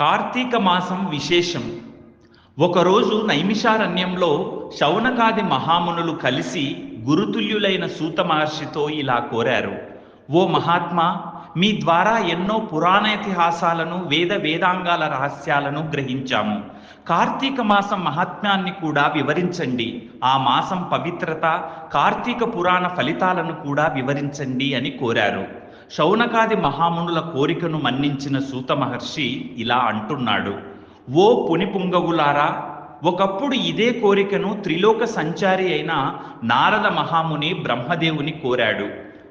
కార్తీక మాసం విశేషం. ఒకరోజు నైమిషారణ్యంలో శౌనకాది మహామునులు కలిసి గురుతుల్యులైన సూత మహర్షితో ఇలా కోరారు. ఓ మహాత్మా మీ ద్వారా ఎన్నో పురాణ ఇతిహాసాలను వేద వేదాంగాల రహస్యాలను గ్రహించాము. కార్తీక మాసం మహాత్మ్యాన్ని కూడా వివరించండి. ఆ మాసం పవిత్రత కార్తీక పురాణ ఫలితాలను కూడా వివరించండి అని కోరారు. శౌనకాది మహామునుల కోరికను మన్నించిన సూత మహర్షి ఇలా అంటున్నాడు. ఓ పునిపుంగవులారా ఒకప్పుడు ఇదే కోరికను త్రిలోక సంచారి అయిన నారద మహాముని బ్రహ్మదేవుని కోరాడు.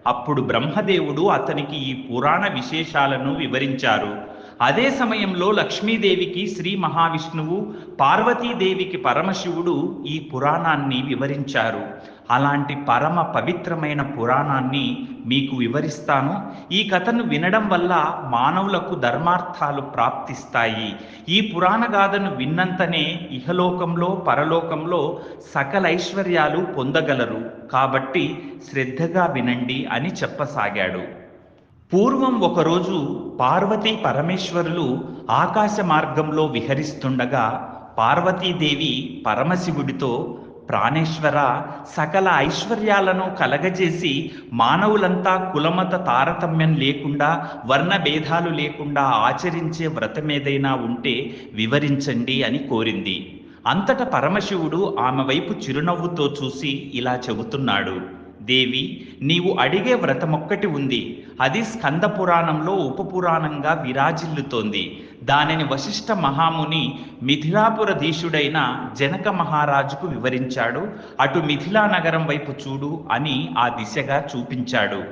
అప్పుడు బ్రహ్మదేవుడు అతనికి ఈ పురాణ విశేషాలను వివరించారు. అదే సమయంలో లక్ష్మీదేవికి శ్రీ మహావిష్ణువు పార్వతీదేవికి పరమశివుడు ఈ పురాణాన్ని వివరించారు. అలాంటి పరమ పవిత్రమైన పురాణాన్ని మీకు వివరిస్తాను. ఈ కథను వినడం వల్ల మానవులకు ధర్మార్థాలు ప్రాప్తిస్తాయి. ఈ పురాణ గాథను విన్నంతనే ఇహలోకంలో పరలోకంలో సకల ఐశ్వర్యాలు పొందగలరు. కాబట్టి శ్రద్ధగా వినండి అని చెప్పసాగాడు. పూర్వం ఒకరోజు పార్వతీ పరమేశ్వరులు ఆకాశ మార్గంలో విహరిస్తుండగా పార్వతీదేవి పరమశివుడితో ప్రాణేశ్వర సకల ఐశ్వర్యాలను కలగజేసి మానవులంతా కులమత తారతమ్యం లేకుండా వర్ణ భేదాలు లేకుండా ఆచరించే వ్రతమేదైనా ఉంటే వివరించండి అని కోరింది. అంతట పరమశివుడు ఆమె వైపు చిరునవ్వుతో చూసి ఇలా చెబుతున్నాడు. దేవి నీవు అడిగే వ్రతమొక్కటి ఉంది. అది స్కంద పురాణంలో ఉపపురాణంగా విరాజిల్లుతోంది. దానిని వశిష్ఠ మహాముని మిథిలాపురధీశుడైన జనక మహారాజుకు వివరించాడు. అటు మిథిలా నగరం వైపు చూడు అని ఆ దిశగా చూపించాడు.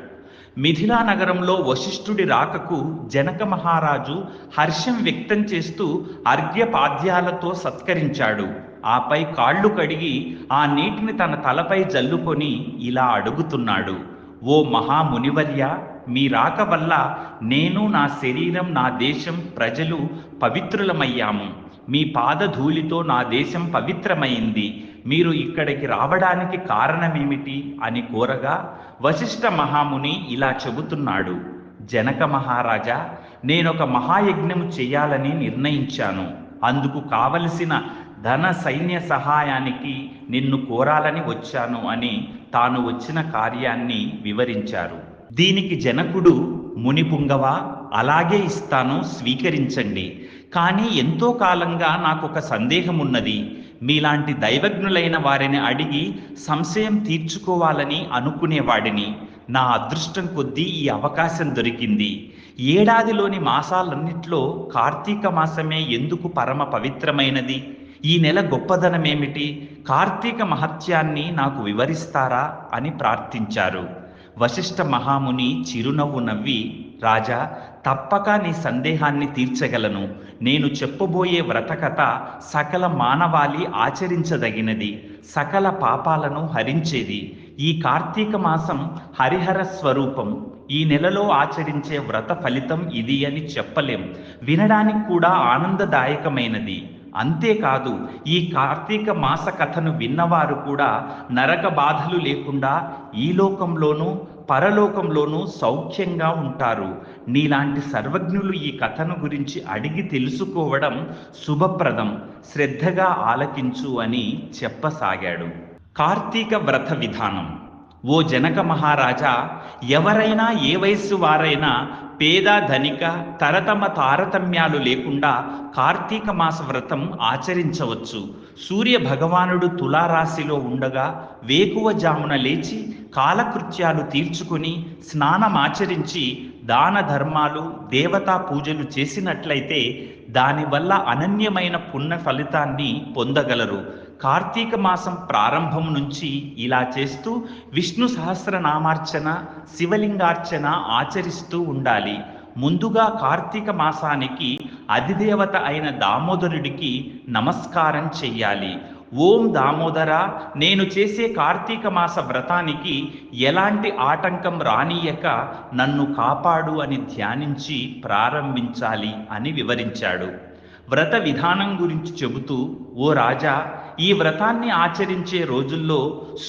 మిథిలా నగరంలో వశిష్ఠుడి రాకకు జనక మహారాజు హర్షం వ్యక్తం చేస్తూ అర్ఘ్యపాద్యాలతో సత్కరించాడు. ఆపై కాళ్ళు కడిగి ఆ నీటిని తన తలపై జల్లుకొని ఇలా అడుగుతున్నాడు. ఓ మహామునివర్య మీ రాక వల్ల నేను నా శరీరం నా దేశం ప్రజలు పవిత్రులమయ్యాము. మీ పాదధూళితో నా దేశం పవిత్రమైంది. మీరు ఇక్కడికి రావడానికి కారణమేమిటి అని కోరగా వశిష్ఠ మహాముని ఇలా చెబుతున్నాడు. జనక మహారాజా నేనొక మహాయజ్ఞము చేయాలని నిర్ణయించాను. అందుకు కావలసిన ధన సైన్య సహాయానికి నిన్ను కోరాలని వచ్చాను అని తాను వచ్చిన కార్యాన్ని వివరించారు. దీనికి జనకుడు మునిపుంగవ అలాగే ఇస్తాను స్వీకరించండి. కానీ ఎంతో కాలంగా నాకు ఒక సందేహం ఉన్నది మీలాంటి దైవజ్ఞులైన వారిని అడిగి సంశయం తీర్చుకోవాలని అనుకునేవాడిని. నా అదృష్టం కొద్దీ ఈ అవకాశం దొరికింది. ఏడాదిలోని మాసాలన్నిట్లో కార్తీక మాసమే ఎందుకు పరమ పవిత్రమైనది? ఈ నెల గొప్పదనమేమిటి? కార్తీక మహత్యాన్ని నాకు వివరిస్తారా? అని ప్రార్థించారు. వశిష్ఠ మహాముని చిరునవ్వు నవ్వి రాజా తప్పక నీ సందేహాన్ని తీర్చగలను. నేను చెప్పబోయే వ్రతకథ సకల మానవాళి ఆచరించదగినది. సకల పాపాలను హరించేది. ఈ కార్తీక మాసం హరిహర స్వరూపం. ఈ నెలలో ఆచరించే వ్రత ఫలితం ఇది అని చెప్పలేం. వినడానికి కూడా ఆనందదాయకమైనది. అంతేకాదు ఈ కార్తీక మాస కథను విన్నవారు కూడా నరక బాధలు లేకుండా ఈ లోకంలోనూ పరలోకంలోనూ సౌఖ్యంగా ఉంటారు. నీలాంటి సర్వజ్ఞులు ఈ కథను గురించి అడిగి తెలుసుకోవడం శుభప్రదం. శ్రద్ధగా ఆలకించు అని చెప్పసాగాడు. కార్తీక వ్రత విధానం. ఓ జనక మహారాజా ఎవరైనా ఏ వయస్సు వారైనా పేద ధనిక తరతమ తారతమ్యాలు లేకుండా కార్తీక మాస వ్రతం ఆచరించవచ్చు. సూర్య భగవానుడు తులారాశిలో ఉండగా వేకువ జామున లేచి కాలకృత్యాలు తీర్చుకుని స్నానమాచరించి దాన ధర్మాలు దేవతా పూజలు చేసినట్లయితే దానివల్ల అనన్యమైన పుణ్య ఫలితాన్ని పొందగలరు. కార్తీక మాసం ప్రారంభం నుంచి ఇలా చేస్తూ విష్ణు సహస్రనామార్చన శివలింగార్చన ఆచరిస్తూ ఉండాలి. ముందుగా కార్తీక మాసానికి అధిదేవత అయిన దామోదరుడికి నమస్కారం చెయ్యాలి. ఓం దామోదర నేను చేసే కార్తీక మాస వ్రతానికి ఎలాంటి ఆటంకం రానియక నన్ను కాపాడు అని ధ్యానించి ప్రారంభించాలి అని వివరించాడు. వ్రత విధానం గురించి చెబుతూ ఓ రాజా ఈ వ్రతాన్ని ఆచరించే రోజుల్లో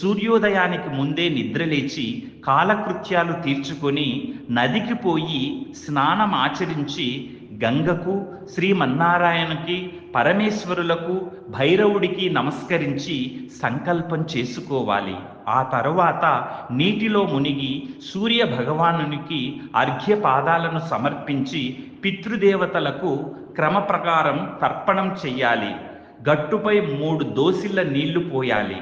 సూర్యోదయానికి ముందే నిద్రలేచి కాలకృత్యాలు తీర్చుకొని నదికి పోయి స్నానం ఆచరించి గంగకు శ్రీమన్నారాయణకి పరమేశ్వరులకు భైరవుడికి నమస్కరించి సంకల్పం చేసుకోవాలి. ఆ తరువాత నీటిలో మునిగి సూర్య భగవానునికి అర్ఘ్యపాదాలను సమర్పించి పితృదేవతలకు క్రమ ప్రకారం తర్పణం చెయ్యాలి. గట్టుపై మూడు దోసిళ్ళ నీళ్ళు పోయాలి.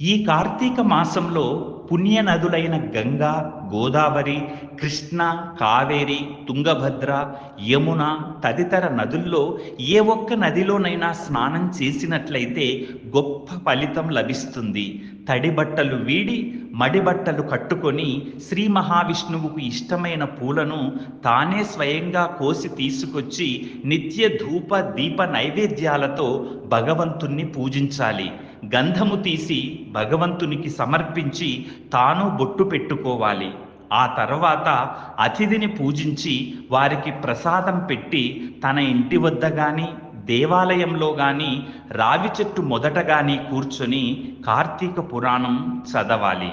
ఈ కార్తీక మాసంలో పుణ్య నదులైన గంగా గోదావరి కృష్ణ కావేరి తుంగభద్ర యమున తదితర నదుల్లో ఏ ఒక్క నదిలోనైనా స్నానం చేసినట్లయితే గొప్ప ఫలితం లభిస్తుంది. తడి బట్టలు వీడి మడి బట్టలు కట్టుకొని శ్రీ మహావిష్ణువుకు ఇష్టమైన పూలను తానే స్వయంగా కోసి తీసుకొచ్చి నిత్య ధూప దీప నైవేద్యాలతో భగవంతుణ్ణి పూజించాలి. గంధము తీసి భగవంతునికి సమర్పించి తాను బొట్టు పెట్టుకోవాలి. ఆ తర్వాత అతిథిని పూజించి వారికి ప్రసాదం పెట్టి తన ఇంటి వద్ద గాని దేవాలయంలో గాని రావి చెట్టు మొదట గాని కూర్చొని కార్తీక పురాణం చదవాలి.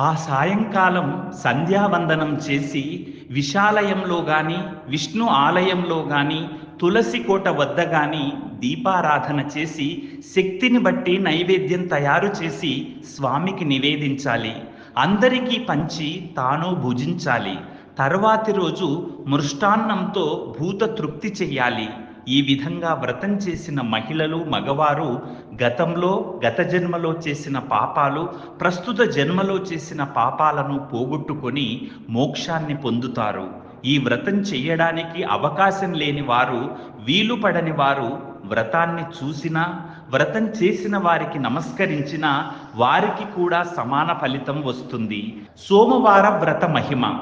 ఆ సాయంకాలం సంధ్యావందనం చేసి విశాలయంలో గాని విష్ణు ఆలయంలో గాని తులసి కోట వద్ద గాని దీపారాధన చేసి శక్తిని బట్టి నైవేద్యం తయారు చేసి స్వామికి నివేదించాలి. అందరికీ పంచి తాను భుజించాలి. తర్వాతి రోజు మృష్టాన్నంతో భూత తృప్తి చెయ్యాలి. ఈ విధంగా వ్రతం చేసిన మహిళలు మగవారు గతంలో గత జన్మలో చేసిన పాపాలు ప్రస్తుత జన్మలో చేసిన పాపాలను పోగొట్టుకొని మోక్షాన్ని పొందుతారు. ఈ వ్రతం చేయడానికి అవకాశం లేని వారు వీలు పడని వారు వ్రతాన్ని చూసినా వ్రతం చేసిన వారికి నమస్కరించిన వారికి కూడా సమాన ఫలితం వస్తుంది. సోమవార వ్రత మహిమ.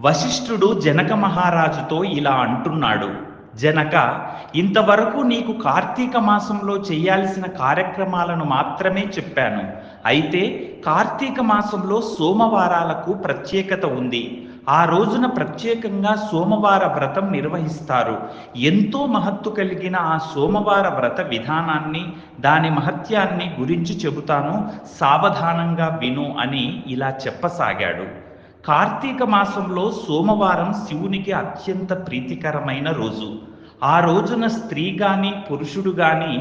వశిష్ఠుడు జనక మహారాజుతో ఇలా అంటున్నాడు. జనక ఇంతవరకు నీకు కార్తీక మాసంలో చేయాల్సిన కార్యక్రమాలను మాత్రమే చెప్పాను. అయితే కార్తీక మాసంలో సోమవారాలకు ప్రత్యేకత ఉంది. ఆ రోజున ప్రత్యేకంగా సోమవార వ్రతం నిర్వహిస్తారు. ఎంతో మహత్తు కలిగిన ఆ సోమవార వ్రత విధానాన్ని దాని మహత్యాన్ని గురించి చెబుతాను. సావధానంగా విను అని ఇలా చెప్పసాగాడు. కార్తీక మాసంలో సోమవారం శివునికి అత్యంత ప్రీతికరమైన రోజు. ఆ రోజున స్త్రీ గాని పురుషుడు గాని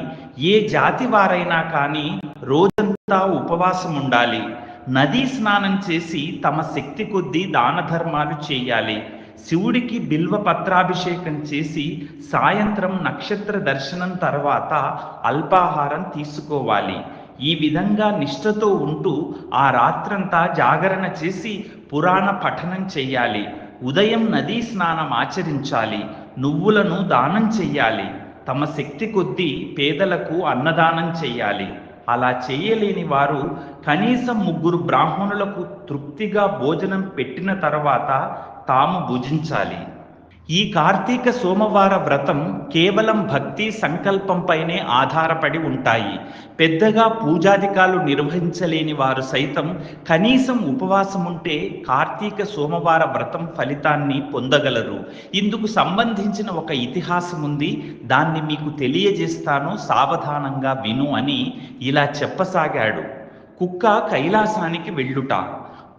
ఏ జాతి వారైనా కానీ రోజంతా ఉపవాసం ఉండాలి నదీ స్నానం చేసి తమ శక్తి కొద్దీ దాన ధర్మాలు చేయాలి. శివుడికి బిల్వ పత్రాభిషేకం చేసి సాయంత్రం నక్షత్ర దర్శనం తర్వాత అల్పాహారం తీసుకోవాలి. ఈ విధంగా నిష్ఠతో ఉంటూ ఆ రాత్రంతా జాగరణ చేసి పురాణ పఠనం చెయ్యాలి ఉదయం నదీ స్నానం ఆచరించాలి. నువ్వులను దానం చెయ్యాలి తమ శక్తి కొద్దీ పేదలకు అన్నదానం చెయ్యాలి అలా చేయలేని వారు కనీసం ముగ్గురు బ్రాహ్మణులకు తృప్తిగా భోజనం పెట్టిన తర్వాత తాము భుజించాలి. ఈ కార్తీక సోమవార వ్రతం కేవలం భక్తి సంకల్పంపైనే ఆధారపడి ఉంటాయి. పెద్దగా పూజాధికాలు నిర్వహించలేని వారు సైతం కనీసం ఉపవాసం ఉంటే కార్తీక సోమవార వ్రతం ఫలితాన్ని పొందగలరు. ఇందుకు సంబంధించిన ఒక ఇతిహాసం ఉంది దాన్ని మీకు తెలియజేస్తాను. సావధానంగా విను అని ఇలా చెప్పసాగాడు. కుక్క కైలాసానికి వెళ్ళుట.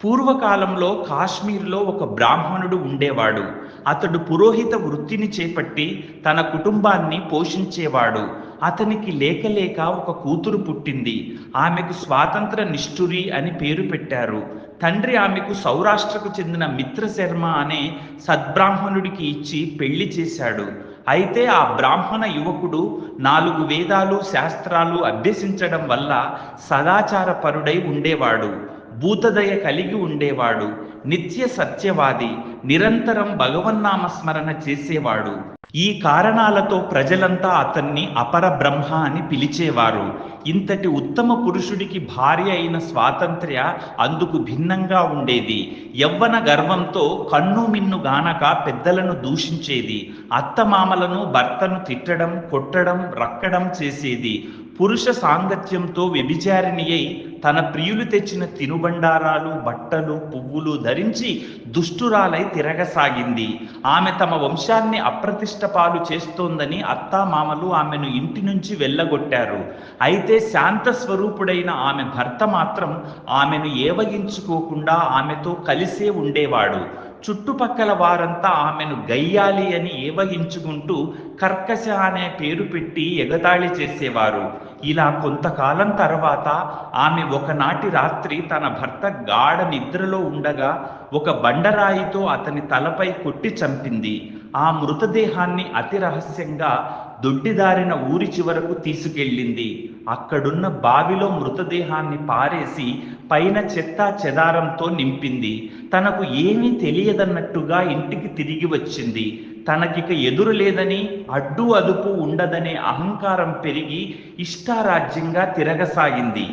పూర్వకాలంలో కాశ్మీర్లో ఒక బ్రాహ్మణుడు ఉండేవాడు. అతడు పురోహిత వృత్తిని చేపట్టి తన కుటుంబాన్ని పోషించేవాడు. అతనికి లేకలేక ఒక కూతురు పుట్టింది. ఆమెకు స్వాతంత్ర నిష్ఠురి అని పేరు పెట్టారు. తండ్రి ఆమెకు సౌరాష్ట్రకు చెందిన మిత్రశర్మ అనే సద్బ్రాహ్మణుడికి ఇచ్చి పెళ్ళి చేశాడు. అయితే ఆ బ్రాహ్మణ యువకుడు నాలుగు వేదాలు శాస్త్రాలు అభ్యసించడం వల్ల సదాచార పరుడై ఉండేవాడు. భూతదయ కలిగి ఉండేవాడు నిత్య సత్యవాది నిరంతరం భగవన్నామస్మరణ చేసేవాడు. ఈ కారణాలతో ప్రజలంతా అతన్ని అపర బ్రహ్మ అని పిలిచేవారు. ఇంతటి ఉత్తమ పురుషుడికి భార్య అయిన స్వాతంత్ర్య అందుకు భిన్నంగా ఉండేది. యవ్వన గర్వంతో కన్ను మిన్ను గానక పెద్దలను దూషించేది. అత్తమామలను భర్తను తిట్టడం కొట్టడం రక్కడం చేసేది. పురుష సాంగత్యంతో వ్యభిచారిణి అయి తన ప్రియులు తెచ్చిన తినుబండారాలు బట్టలు పువ్వులు ధరించి దుష్టురాలై తిరగసాగింది. ఆమె తమ వంశాన్ని అప్రతిష్ట పాలు చేస్తోందని అత్తామామలు ఆమెను ఇంటి నుంచి వెళ్ళగొట్టారు. అయితే శాంత స్వరూపుడైన ఆమె భర్త మాత్రం ఆమెను ఏవగించుకోకుండా ఆమెతో కలిసే ఉండేవాడు. చుట్టుపక్కల వారంతా ఆమెను గయ్యాలి అని ఏవగించుకుంటూ కర్కశ అనే పేరు పెట్టి ఎగతాళి చేసేవారు. ఇలా కొంతకాలం తర్వాత ఆమె ఒకనాటి రాత్రి తన భర్త గాఢ నిద్రలో ఉండగా ఒక బండరాయితో అతని తలపై కొట్టి చంపింది. ఆ మృతదేహాన్ని అతి రహస్యంగా దొడ్డిదారిన ఊరి చివరకు తీసుకెళ్ళింది. అక్కడున్న బావిలో మృతదేహాన్ని పారేసి పైన చెత్త చెదారంతో నింపింది. తనకు ఏమీ తెలియదన్నట్టుగా ఇంటికి తిరిగి వచ్చింది. తనకిక ఎదురు లేదని అడ్డు అదుపు ఉండదనే అహంకారం పెరిగి ఇష్టారాజ్యంగా తిరగసాగింది.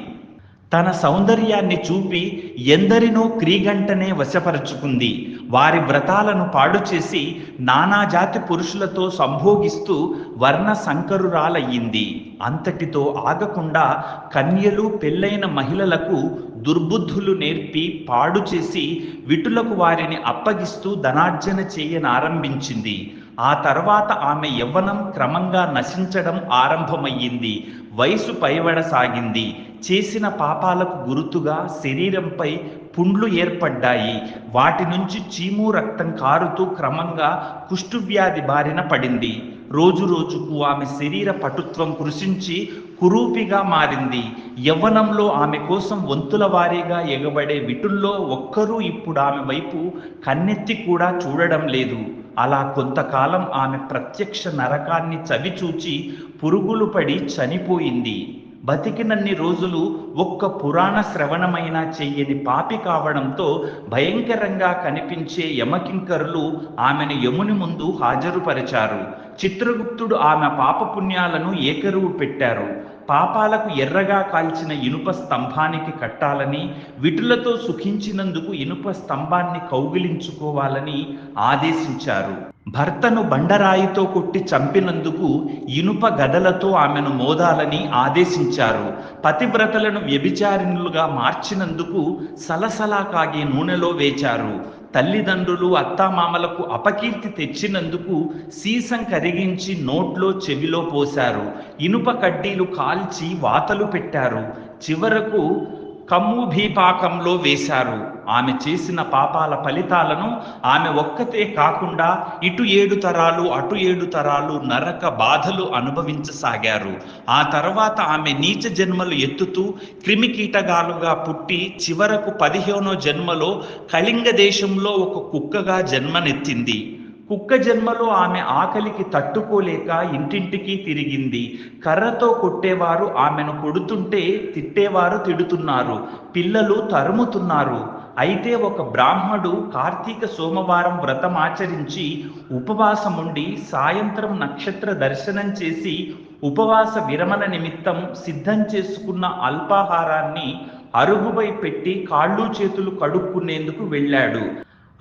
తన సౌందర్యాన్ని చూపి ఎందరినో క్రీగంటనే వశపరుచుకుంది. వారి వ్రతాలను పాడు చేసి నానాజాతి పురుషులతో సంభోగిస్తూ వర్ణ సంకరురాలయ్యింది. అంతటితో ఆగకుండా కన్యలు పెళ్ళైన మహిళలకు దుర్బుద్ధులు నేర్పి పాడు చేసి విటులకు వారిని అప్పగిస్తూ ధనార్జన చేయనారంభించింది. ఆ తర్వాత ఆమె యవ్వనం క్రమంగా నశించడం ఆరంభమయ్యింది. వయసు పైవడసాగింది చేసిన పాపాలకు గురుతుగా శరీరంపై పుండ్లు ఏర్పడ్డాయి. వాటి నుంచి చీము రక్తం కారుతూ క్రమంగా కుష్ఠువ్యాధి బారిన పడింది. రోజు రోజుకు ఆమె శరీర పటుత్వం కృషించి కురూపిగా మారింది. యవ్వనంలో ఆమె కోసం వంతుల వారీగా ఎగబడే విటుల్లో ఒక్కరూ ఇప్పుడు ఆమె వైపు కన్నెత్తి కూడా చూడడం లేదు. అలా కొంతకాలం ఆమె ప్రత్యక్ష నరకాన్ని చవిచూచి పురుగులు పడి చనిపోయింది. బతికినన్ని రోజులు ఒక్క పురాణ శ్రవణమైనా చెయ్యని పాపి కావడంతో భయంకరంగా కనిపించే యమకింకరులు ఆమెను యముని ముందు హాజరుపరిచారు. చిత్రగుప్తుడు ఆమె పాపపుణ్యాలను ఏకరువు పెట్టారు. పాపాలకు ఎర్రగా కాల్చిన ఇనుప స్తంభానికి కట్టాలని విటులతో సుఖించినందుకు ఇనుప స్తంభాన్ని కౌగిలించుకోవాలని ఆదేశించారు. భర్తను బండరాయితో కొట్టి చంపినందుకు ఇనుప గదలతో ఆమెను మోదాలని ఆదేశించారు. పతివ్రతలను వ్యభిచారిణులుగా మార్చినందుకు సలసలా కాగే నూనెలో వేచారు. తల్లిదండ్రులు అత్తామామలకు అపకీర్తి తెచ్చినందుకు సీసం కరిగించి నోట్లో చెవిలో పోశారు. ఇనుప కడ్డీలు కాల్చి వాతలు పెట్టారు. చివరకు కమ్ము భీపాకంలో వేశారు. ఆమె చేసిన పాపాల ఫలితాలను ఆమె ఒక్కతే కాకుండా ఇటు ఏడు తరాలు అటు ఏడు తరాలు నరక బాధలు అనుభవించసాగారు. ఆ తర్వాత ఆమె నీచ జన్మలు ఎత్తుతూ క్రిమికీటగాలుగా పుట్టి చివరకు పదిహేనో జన్మలో కళింగ దేశంలో ఒక కుక్కగా జన్మనెత్తింది. కుక్క జన్మలో ఆమె ఆకలికి తట్టుకోలేక ఇంటింటికి తిరిగింది. కర్రతో కొట్టేవారు ఆమెను కొడుతుంటే తిట్టేవారు తిడుతున్నారు. పిల్లలు తరుముతున్నారు. అయితే ఒక బ్రాహ్మడు కార్తీక సోమవారం వ్రతం ఆచరించి ఉపవాసముండి సాయంత్రం నక్షత్ర దర్శనం చేసి ఉపవాస విరమణ నిమిత్తం సిద్ధం చేసుకున్న అల్పాహారాన్ని అరుగుపై పెట్టి కాళ్ళు చేతులు కడుక్కునేందుకు వెళ్ళాడు.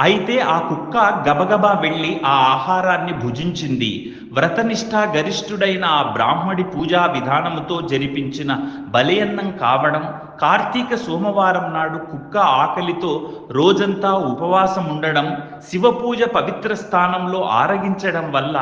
అయితే ఆ కుక్క గబగబా వెళ్ళి ఆ ఆహారాన్ని భుజించింది. వ్రతనిష్ఠా గరిష్ఠుడైన ఆ బ్రాహ్మడి పూజా విధానముతో జరిపించిన బలియన్నం కావడం కార్తీక సోమవారం నాడు కుక్క ఆకలితో రోజంతా ఉపవాసం ఉండడం శివపూజ పవిత్ర స్థానంలో ఆరగించడం వల్ల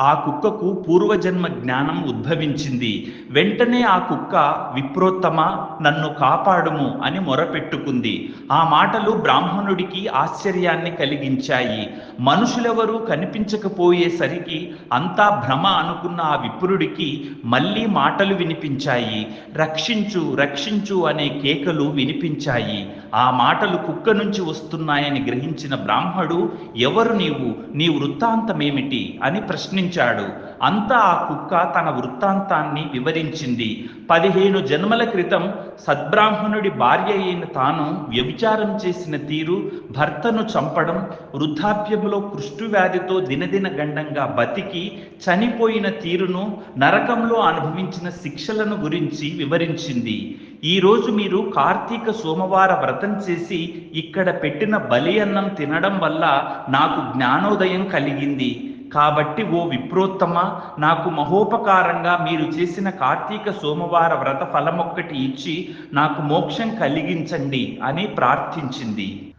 ఆ కుక్కకు పూర్వజన్మ జ్ఞానం ఉద్భవించింది. వెంటనే ఆ కుక్క విప్రోత్తమ నన్ను కాపాడుము అని మొరపెట్టుకుంది. ఆ మాటలు బ్రాహ్మణుడికి ఆశ్చర్యాన్ని కలిగించాయి. మనుషులెవరూ కనిపించకపోయేసరికి అంత భ్రమ అనుకున్న ఆ విప్రుడికి మళ్ళీ మాటలు వినిపించాయి. రక్షించు రక్షించు అనే కేకలు వినిపించాయి. ఆ మాటలు కుక్క నుంచి వస్తున్నాయని గ్రహించిన బ్రాహ్మడు ఎవరు నీవు? నీ వృత్తాంతమేమిటి? అని ప్రశ్నించాడు. అంతా ఆ కుక్క తన వృత్తాంతాన్ని వివరించింది. పదిహేను జన్మల క్రితం సద్బ్రాహ్మణుడి భార్య అయిన తాను వ్యభిచారం చేసిన తీరు భర్తను చంపడం వృద్ధాప్యంలో కృష్ణువ్యాధితో దినదిన గండంగా బతికి చనిపోయిన తీరును నరకంలో అనుభవించిన శిక్షలను గురించి వివరించింది. ఈ రోజు మీరు కార్తీక సోమవార వ్రతం చేసి ఇక్కడ పెట్టిన బలి అన్నం తినడం వల్ల నాకు జ్ఞానోదయం కలిగింది. కాబట్టి ఓ విప్రోత్తమ నాకు మహోపకారంగా మీరు చేసిన కార్తీక సోమవార వ్రత ఫలమొక్కటి ఇచ్చి నాకు మోక్షం కలిగించండి అని ప్రార్థించింది.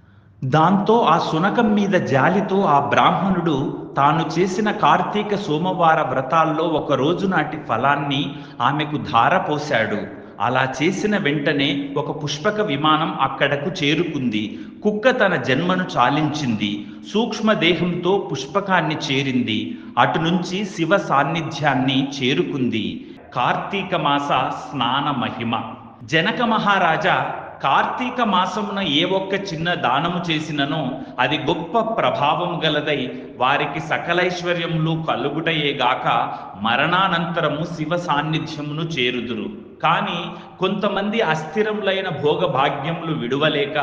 దాంతో ఆ శునకం మీద జాలితో ఆ బ్రాహ్మణుడు తాను చేసిన కార్తీక సోమవార వ్రతాల్లో ఒక రోజు నాటి ఫలాన్ని ఆమెకు ధారపోశాడు. అలా చేసిన వెంటనే ఒక పుష్పక విమానం అక్కడకు చేరుకుంది. కుక్క తన జన్మను చాలించింది. సూక్ష్మ దేహంతో పుష్పకాన్ని చేరింది. అటు నుంచి శివ సాన్నిధ్యాన్ని చేరుకుంది. కార్తీక మాస స్నాన మహిమ. జనక మహారాజా కార్తీక మాసమున ఏ ఒక్క చిన్న దానము చేసిననో అది గొప్ప ప్రభావం గలదై వారికి సకలైశ్వర్యములు కలుగుటయేగాక మరణానంతరము శివ సాన్నిధ్యమును చేరుదురు. కానీ కొంతమంది అస్థిరములైన భోగ భాగ్యములు విడువలేక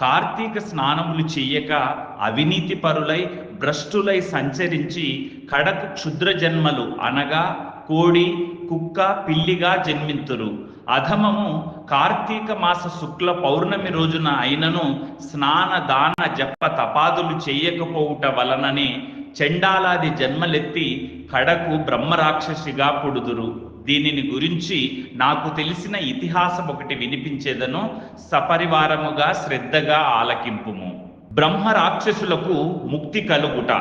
కార్తీక స్నానములు చెయ్యక అవినీతి పరులై భ్రష్టులై సంచరించి కడకు క్షుద్ర జన్మలు అనగా కోడి కుక్క పిల్లిగా జన్మింతురు. అధమము కార్తీక మాస శుక్ల పౌర్ణమి రోజున అయినను స్నాన దాన జప తపాదులు చెయ్యకపోవుట వలననే చెండాలాది జన్మలెత్తి కడకు బ్రహ్మరాక్షసిగా పుడుదురు. దీనిని గురించి నాకు తెలిసిన ఇతిహాసం ఒకటి వినిపించేదను. సపరివారముగా శ్రద్ధగా ఆలకింపుము. బ్రహ్మ రాక్షసులకు ముక్తి కలుగుట.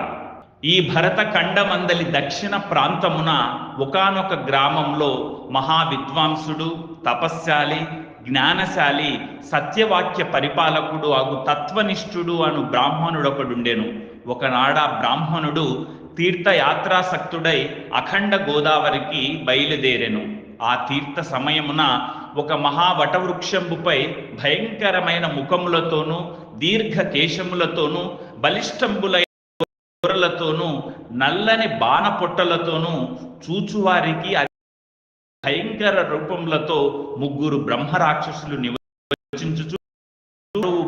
ఈ భరత ఖండమందలి దక్షిణ ప్రాంతమున ఒకానొక గ్రామంలో మహా విద్వాంసుడు తపస్శాలి జ్ఞానశాలి సత్యవాక్య పరిపాలకుడు అగు తత్వనిష్ఠుడు అను బ్రాహ్మణుడొకడుండెను. ఒకనాడ బ్రాహ్మణుడు తీర్థయాత్రాసక్తుడై అఖండ గోదావరికి బయలుదేరెను. ఆ తీర్థ సమయమున ఒక మహావటవృక్షంబుపై భయంకరమైన ముఖములతోనూ దీర్ఘ కేశములతోనూ బలిష్టంబులైన కూరలతోనూ నల్లని బాణపొట్టలతోనూ చూచువారికి భయంకర రూపములతో ముగ్గురు బ్రహ్మరాక్షసులు నివసించుచు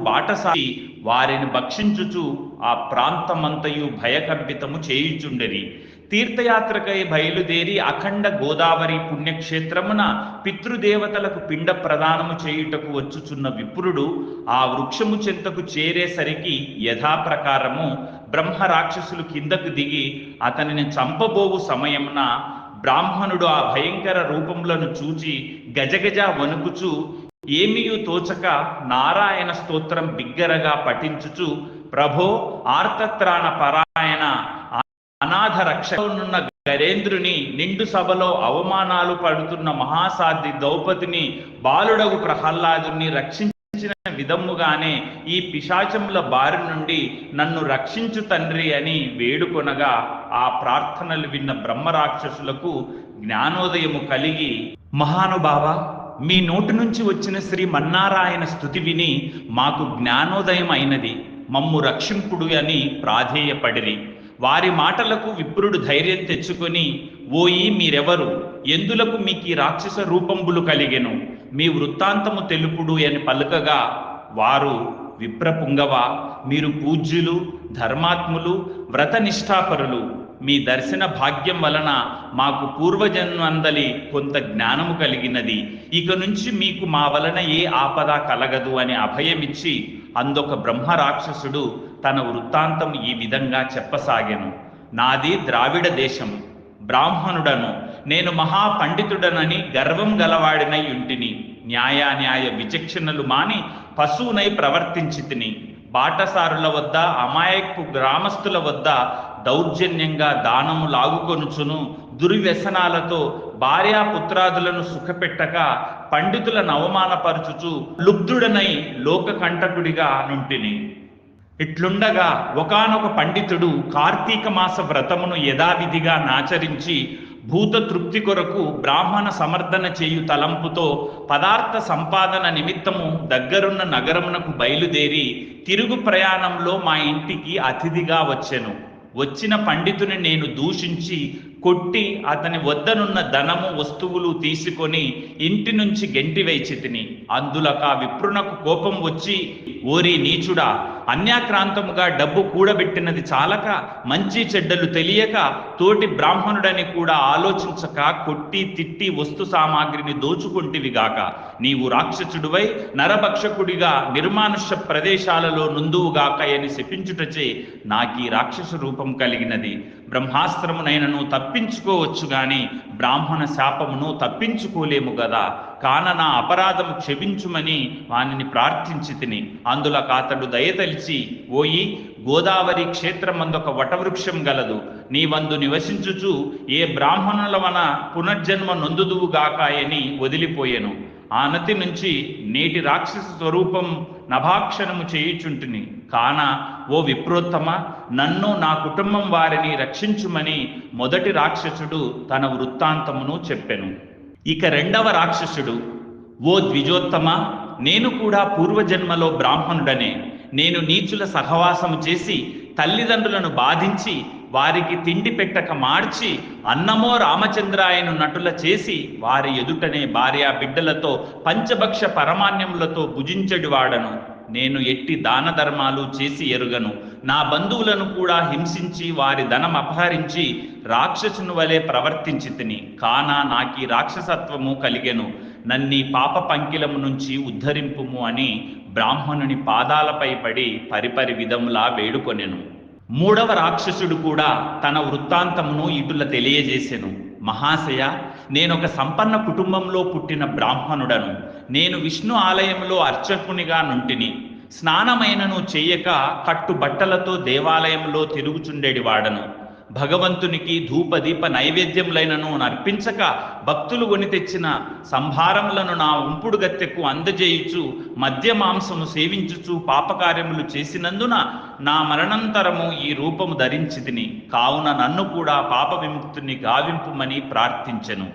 బాటసారి వారిని భక్షించుచు ఆ ప్రాంతమంతయు భయకంపితము చేయుచుండెరి. తీర్థయాత్రకై బయలుదేరి అఖండ గోదావరి పుణ్యక్షేత్రమున పితృదేవతలకు పిండ ప్రదానము చేయుటకు వచ్చుచున్న విప్రుడు ఆ వృక్షము చెంతకు చేరేసరికి యథాప్రకారము బ్రహ్మ రాక్షసులు కిందకు దిగి అతనిని చంపబోవు సమయమున బ్రాహ్మణుడు ఆ భయంకర రూపములను చూచి గజగజ వణుకుచు ఏమీయూ తోచక నారాయణ స్తోత్రం బిగ్గరగా పఠించుచు ప్రభో ఆర్తత్రాణ పరాయణ అనాథ రక్షకునున్న గరేంద్రుని నిండు సభలో అవమానాలు పడుతున్న మహాసాధ్వి ద్రౌపదిని బాలుడగు ప్రహ్లాదుని రక్షించిన విధముగానే ఈ పిశాచముల బారి నుండి నన్ను రక్షించు తండ్రి అని వేడుకొనగా ఆ ప్రార్థనలు విన్న బ్రహ్మరాక్షసులకు జ్ఞానోదయము కలిగి మహానుభావ మీ నోటి నుంచి వచ్చిన శ్రీ మన్నారాయణ స్థుతి విని మాకు జ్ఞానోదయం అయినది మమ్ము రక్షింపుడు అని ప్రాధేయపడిరి. వారి మాటలకు విప్రుడు ధైర్యం తెచ్చుకొని ఓయి మీరెవరు? ఎందులకు మీకు ఈ రాక్షస రూపంబులు కలిగెను? మీ వృత్తాంతము తెలుపుడు అని పలుకగా వారు విప్రపుంగవ? మీరు పూజ్యులు ధర్మాత్ములు వ్రతనిష్ఠాపరులు. మీ దర్శన భాగ్యం వలన మాకు పూర్వజన్మందలి కొంత జ్ఞానము కలిగినది. ఇక నుంచి మీకు మా వలన ఏ ఆపద కలగదు అని అభయమిచ్చి అందొక బ్రహ్మ రాక్షసుడు తన వృత్తాంతం ఈ విధంగా చెప్పసాగాను. నాది ద్రావిడ దేశం బ్రాహ్మణుడను. నేను మహాపండితుడనని గర్వం గలవాడినై ఉంటిని. న్యాయాన్యాయ విచక్షణలు మాని పశువునై ప్రవర్తించి తిని బాటసారుల వద్ద అమాయకు గ్రామస్తుల వద్ద దౌర్జన్యంగా దానము లాగుకొనుచును. దుర్వ్యసనాలతో భార్యాపుత్రాదులను సుఖపెట్టక పండితులను అవమానపరచుచు లుబ్ధుడనై లోకకంటకుడిగా నుంటిని. ఇట్లుండగా ఒకానొక పండితుడు కార్తీక మాస వ్రతమును యథావిధిగా నాచరించి భూత తృప్తి కొరకు బ్రాహ్మణ సమర్థన చేయు తలంపుతో పదార్థ సంపాదన నిమిత్తము దగ్గరున్న నగరమునకు బయలుదేరి తిరుగు ప్రయాణంలో మా ఇంటికి అతిథిగా వచ్చెను. వచ్చిన పండితుని నేను దూషించి కొట్టి అతని వద్దనున్న ధనము వస్తువులు తీసుకొని ఇంటి నుంచి గెంటివేచి తిని అందులక విప్రునకు కోపం వచ్చి ఓరి నీచుడా అన్యాక్రాంతముగా డబ్బు కూడబెట్టినది చాలక మంచి చెడ్డలు తెలియక తోటి బ్రాహ్మణుడని కూడా ఆలోచించక కొట్టి తిట్టి వస్తు సామాగ్రిని దోచుకుంటివిగాక నీవు రాక్షసుడివై నరభక్షకుడిగా నిర్మానుష్య ప్రదేశాలలో నుందువుగాక అని శపించుటచే నాకీ రాక్షస రూపం కలిగినది. బ్రహ్మాస్త్రమునైనను తప్పించుకోవచ్చు గాని బ్రాహ్మణ శాపమును తప్పించుకోలేము గదా. కాన నా అపరాధము క్షమించుమని వానిని ప్రార్థించి తిని. అందులో కాతడు దయతలిచి ఓయి గోదావరి క్షేత్రమందొక వటవృక్షం గలదు. నీవందు నివసించుచు ఏ బ్రాహ్మణుల వన పునర్జన్మ నొందుదువు గాకాయని వదిలిపోయెను. ఆనతి నుంచి నేటి రాక్షస స్వరూపం నభాక్షణము చేయుచుంటుని. కాన ఓ విప్రోత్తమ నన్ను నా కుటుంబం వారిని రక్షించుమని మొదటి రాక్షసుడు తన వృత్తాంతమును చెప్పెను. ఇక రెండవ రాక్షసుడు ఓ ద్విజోత్తమ నేను కూడా పూర్వజన్మలో బ్రాహ్మణుడనే. నేను నీచుల సహవాసము చేసి తల్లిదండ్రులను బాధించి వారికి తిండి పెట్టక మార్చి అన్నమో రామచంద్రాయను నటుల చేసి వారి ఎదుటనే భార్య బిడ్డలతో పంచభక్ష పరమాన్యములతో భుజించడి వాడను. నేను ఎట్టి దాన ధర్మాలు చేసి ఎరుగను. నా బంధువులను కూడా హింసించి వారి ధనం అపహరించి రాక్షసుని వలె ప్రవర్తించి తిని కానా నాకీ రాక్షసత్వము కలిగెను. నన్ని పాప పంకిలము నుంచి ఉద్ధరింపుము అని బ్రాహ్మణుని పాదాలపై పడి పరిపరి విధములా వేడుకొనెను. మూడవ రాక్షసుడు కూడా తన వృత్తాంతమును ఇటుల తెలియజేసెను. మహాశయ నేనొక సంపన్న కుటుంబంలో పుట్టిన బ్రాహ్మణుడను. నేను విష్ణు ఆలయంలో అర్చకునిగా నుంటిని. స్నానమైనను చేయక కట్టు బట్టలతో దేవాలయంలో తిరుగుచుండేడి వాడను. భగవంతునికి ధూపదీప నైవేద్యములైనను అర్పించక భక్తులు కొని తెచ్చిన సంభారములను నా ఉంపుడు గత్తెకు అందజేయుచు మద్య మాంసము సేవించుచు పాపకార్యములు చేసినందున నా మరణంతరము ఈ రూపము ధరించితిని. కావున నన్ను కూడా పాప విముక్తుని గావింపుమని ప్రార్థించెను.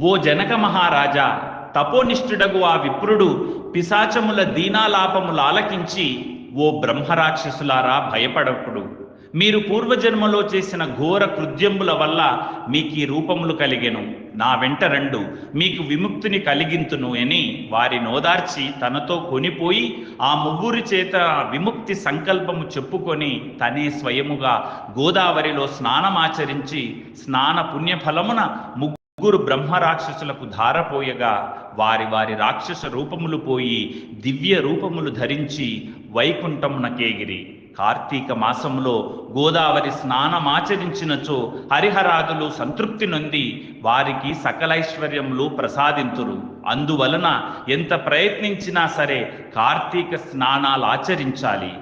ఓ జనక మహారాజా తపోనిష్ఠుడగు ఆ విప్రుడు పిశాచముల దీనాలాపములు ఆలకించి ఓ బ్రహ్మరాక్షసులారా భయపడకుడు. మీరు పూర్వజన్మలో చేసిన ఘోర కృత్యముల వల్ల మీకు ఈ రూపములు కలిగెను. నా వెంట రెండు. మీకు విముక్తిని కలిగింతును అని వారి నోదార్చి తనతో కొనిపోయి ఆ ముగ్గురి చేత విముక్తి సంకల్పము చెప్పుకొని తనే స్వయముగా గోదావరిలో స్నానమాచరించి స్నాన పుణ్యఫలమున ముగ్గురు ముగ్గురు బ్రహ్మ రాక్షసులకు ధారపోయగా వారి వారి రాక్షస రూపములు పోయి దివ్య రూపములు ధరించి వైకుంఠమునకేగిరి. కార్తీక మాసంలో గోదావరి స్నానమాచరించినచో హరిహరాదులు సంతృప్తి నొంది వారికి సకలైశ్వర్యములు ప్రసాదింతురు. అందువలన ఎంత ప్రయత్నించినా సరే కార్తీక స్నానాలు ఆచరించాలి.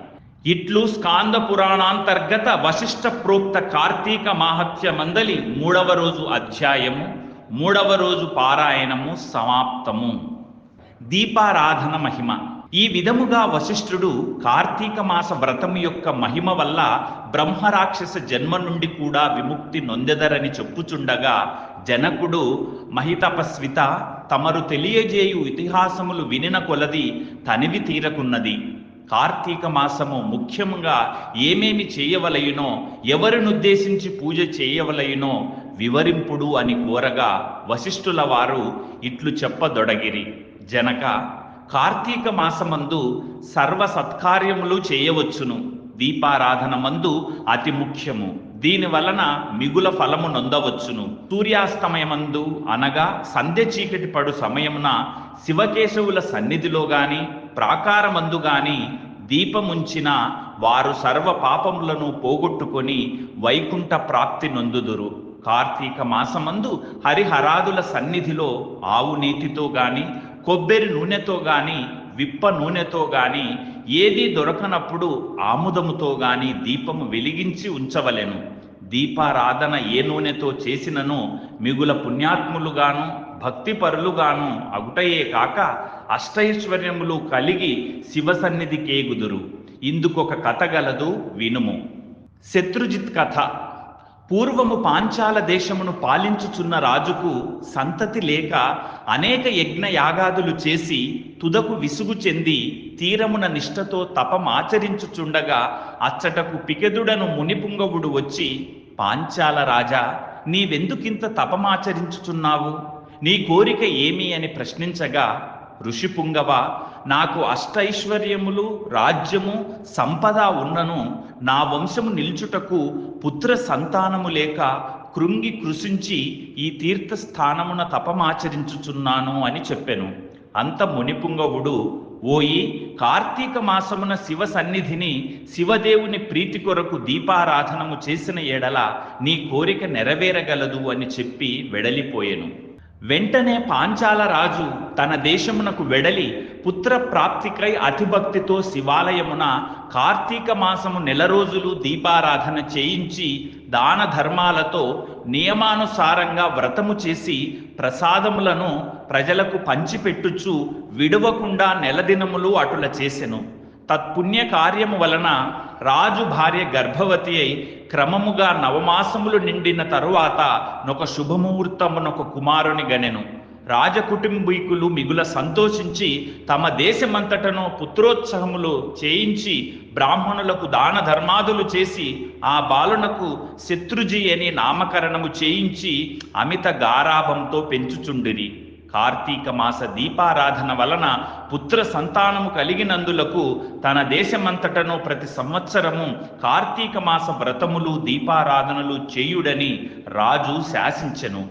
ఇట్లు స్కాంద పురాణాంతర్గత వశిష్ట ప్రోక్త కార్తీక మాహత్య మందలి మూడవ రోజు అధ్యాయము మూడవ రోజు పారాయణము సమాప్తము. దీపారాధన మహిమ. ఈ విధముగా వశిష్ఠుడు కార్తీక మాస వ్రతము యొక్క మహిమ వల్ల బ్రహ్మరాక్షస జన్మ నుండి కూడా విముక్తి నొందెదరని చెప్పుచుండగా జనకుడు మహితపస్విత తమరు తెలియజేయు ఇతిహాసములు వినిన కొలది తనివి తీరకున్నది. కార్తీక మాసము ముఖ్యంగా ఏమేమి చేయవలయునో ఎవరినుద్దేశించి పూజ చేయవలయునో వివరింపుడు అని కోరగా వశిష్ఠుల వారు ఇట్లు చెప్పదొడగిరి. జనక కార్తీక మాసమందు సర్వ సత్కార్యములు చేయవచ్చును. దీపారాధన మందు అతి ముఖ్యము. దీని వలన మిగుల ఫలము నొందవచ్చును. సూర్యాస్తమయమందు అనగా సంధ్య చీకటి పడు సమయమున శివకేశవుల సన్నిధిలో గాని ప్రాకారమందు గాని దీపముంచిన వారు సర్వ పాపములను పోగొట్టుకొని వైకుంఠ ప్రాప్తి నొందుదురు. కార్తీక మాసమందు హరిహరాదుల సన్నిధిలో ఆవు నీతితో గాని కొబ్బరి నూనెతో గాని విప్ప నూనెతో గాని ఏది దొరకనప్పుడు ఆముదముతో గాని దీపము వెలిగించి ఉంచవలెను. దీపారాధన ఏ నూనెతో చేసినను మిగుల పుణ్యాత్ములుగాను భక్తిపరులుగాను అగుటయే కాక అష్టైశ్వర్యములు కలిగి శివ సన్నిధికేగుదురు ఇందుకొక కథ గలదు వినుము. శత్రుజిత్ కథ. పూర్వము పాంచాల దేశమును పాలించుచున్న రాజుకు సంతతి లేక అనేక యజ్ఞ యాగాదులు చేసి తుదకు విసుగు చెంది తీరమున నిష్ఠతో తపమాచరించుచుండగా అచ్చటకు పికెదుడను మునిపుంగవుడు వచ్చి పాంచాల రాజా నీవెందుకింత తపమాచరించుచున్నావు నీ కోరిక ఏమి? అని ప్రశ్నించగా ఋషిపుంగవ నాకు అష్టైశ్వర్యములు రాజ్యము సంపద ఉన్నను. నా వంశము నిల్చుటకు పుత్ర సంతానము లేక కృంగి కృషించి ఈ తీర్థస్థానమున తపమాచరించుచున్నాను అని చెప్పెను. అంత మునిపుంగవుడు ఓయి కార్తీక మాసమున శివ సన్నిధిని శివదేవుని ప్రీతి కొరకు దీపారాధనము చేసిన ఎడల నీ కోరిక నెరవేరగలదు అని చెప్పి వెడలిపోయెను. వెంటనే పాంచాల రాజు తన దేశమునకు వెడలి పుత్ర ప్రాప్తికై అతిభక్తితో శివాలయమున కార్తీక మాసము నెల రోజులు దీపారాధన చేయించి దాన ధర్మాలతో నియమానుసారంగా వ్రతము చేసి ప్రసాదములను ప్రజలకు పంచిపెట్టుచు విడవకుండా నెల దినములు అటుల చేసెను. తత్పుణ్య కార్యము వలన రాజు భార్య గర్భవతి అయి క్రమముగా నవమాసములు నిండిన తరువాత నొక శుభముహూర్తమునొక కుమారుని గనెను. రాజకుటుంబీకులు మిగుల సంతోషించి తమ దేశమంతటను పుత్రోత్సవములు చేయించి బ్రాహ్మణులకు దాన ధర్మాదులు చేసి ఆ బాలునకు శత్రుజీ అని నామకరణము చేయించి అమిత గారాభంతో పెంచుచుండిరి. కార్తీక మాస దీపారాధన వలన పుత్ర సంతానము కలిగినందులకు తన దేశమంతటను ప్రతి సంవత్సరము కార్తీక మాస వ్రతములు దీపారాధనలు చేయుడని రాజు శాసించెను.